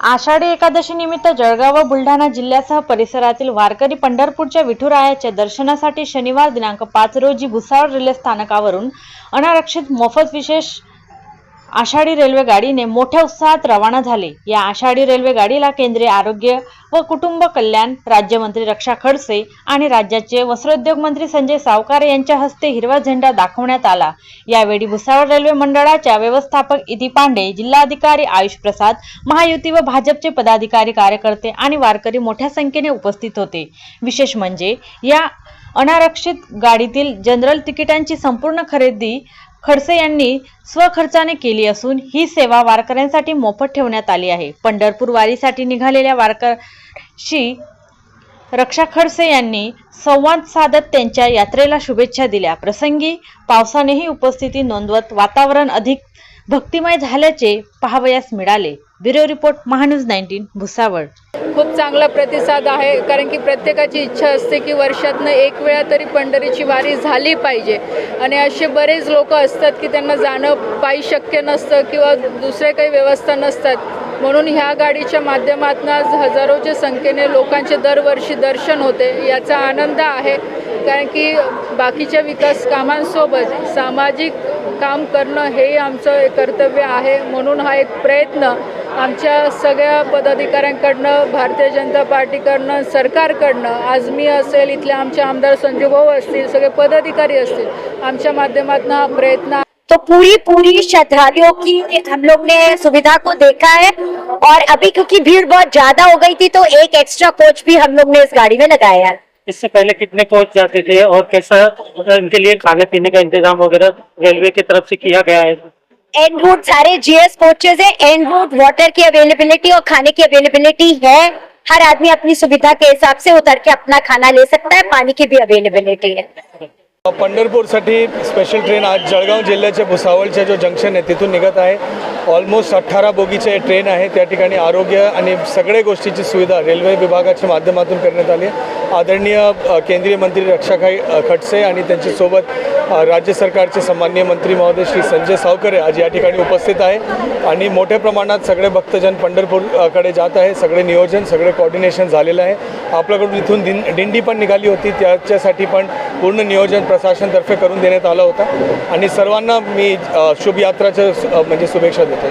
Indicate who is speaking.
Speaker 1: आषाढी एकादशी निमित्त जळगाव व बुलढाणा जिल्ह्यासह परिसरातील वारकरी पंढरपूरच्या विठुरायाच्या दर्शनासाठी शनिवार दिनांक पाच रोजी भुसावळ रेल्वे स्थानकावरून अनारक्षित मोफत विशेष आषाढी रेल्वे गाडीने मोठ्या उत्साहात रवाना झाले. या आषाढी रेल्वे गाडीला केंद्रीय आरोग्य व कुटुंब कल्याण राज्यमंत्री रक्षा खडसे आणि राज्याचे वस्त्रोद्योग मंत्री संजय सावकार यांच्या हस्ते हिरवा झेंडा दाखवण्यात आला. यावेळी भुसावळ रेल्वे मंडळाच्या व्यवस्थापक इति पांडे जिल्हाधिकारी आयुष प्रसाद महायुती व भाजपचे पदाधिकारी कार्यकर्ते आणि वारकरी मोठ्या संख्येने उपस्थित होते. विशेष म्हणजे या अनारक्षित गाडीतील जनरल तिकिटांची संपूर्ण खरेदी खडसे यांनी स्वखर्चाने केली असून ही सेवा वारकऱ्यांसाठी मोफत ठेवण्यात आली आहे. पंढरपूर वारीसाठी निघालेल्या वारकऱ्यांशी रक्षा खडसे यांनी संवाद साधत त्यांच्या यात्रेला शुभेच्छा दिल्या. प्रसंगी पावसानेही उपस्थिती नोंदवत वातावरण अधिक भक्तिमय झाल्याचे पाहावयास मिळाले. Bureau report Mahanews nineteen Bhusawal.
Speaker 2: खूप चांगला प्रतिसाद आहे कारण की प्रत्येकाची इच्छा असते की वर्षातनं एक वेळा तरी पंढरीची वारी झाली पाहिजे. आणि असे बरेच लोक असतात की त्यांना जाणं पायी शक्य नसतं किंवा दुसरे काही व्यवस्था नसतात. म्हणून ह्या गाडीच्या माध्यमातून आज हजारोच्या संख्येने लोकांचे दरवर्षी दर्शन होते याचा आनंद आहे. कारण की बाकीच्या विकास कामांसोबत सामाजिक काम करणं हे आमचं कर्तव्य आहे. म्हणून हा एक प्रयत्न आमच्या सगळ्या पदाधिकाऱ्यांकडनं भारतीय जनता पार्टीकडनं सरकारकडनं आज मी असेल इथले आमचे आमदार संजू भाऊ असतील सगळे पदाधिकारी असतील आमच्या माध्यमातून हा प्रयत्न
Speaker 3: तो पूरी पूरी श्रद्धालुओं की हम लोग ने सुविधा को देखा है और अभी क्योंकि भीड़ बहुत ज्यादा हो गई थी तो एक एक्स्ट्रा कोच भी हम लोग ने इस गाड़ी में लगाया है।
Speaker 4: इससे पहले कितने कोच जाते थे और कैसा इनके लिए खाने पीने का इंतज़ाम वगैरह रेलवे की तरफ़ से किया गया है?
Speaker 3: एंड रूट सारे जीएस कोचेज है एंड रूट वाटर की अवेलेबिलिटी और खाने की अवेलेबिलिटी है। हर आदमी अपनी सुविधा के हिसाब से उतर के अपना खाना ले सकता है पानी की भी अवेलेबिलिटी है।
Speaker 5: पंढरपूरसाठी स्पेशल ट्रेन आज जळगाव जिल्ह्याच्या भुसावळच्या जो जंक्शन आहे तिथून निघत आहे. ऑलमोस्ट अठ्ठारा बोगीचे ट्रेन आहे. त्या ठिकाणी आरोग्य आणि सगळ्या गोष्टीची सुविधा रेल्वे विभागाच्या माध्यमातून करण्यात आली आदरणीय केंद्रीय मंत्री रक्षाखाई खडसे आणि त्यांच्यासोबत राज्य सरकारचे सन्माननीय मंत्री महोदय श्री संजय सावकरे आज या ठिकाणी उपस्थित आहे. आणि मोठ्या प्रमाणात सगळे भक्तजन पंढरपूरकडे जात आहे. सगळे नियोजन सगळे कॉर्डिनेशन झालेलं आहे. आपल्याकडून इथून दिन दिंडी पण निघाली होती. त्याच्यासाठी पण पूर्ण नियोजन प्रशासनतर्फे करून देण्यात आलं होतं. आणि सर्वांना मी अ, म्हणजे शुभेच्छा देतो.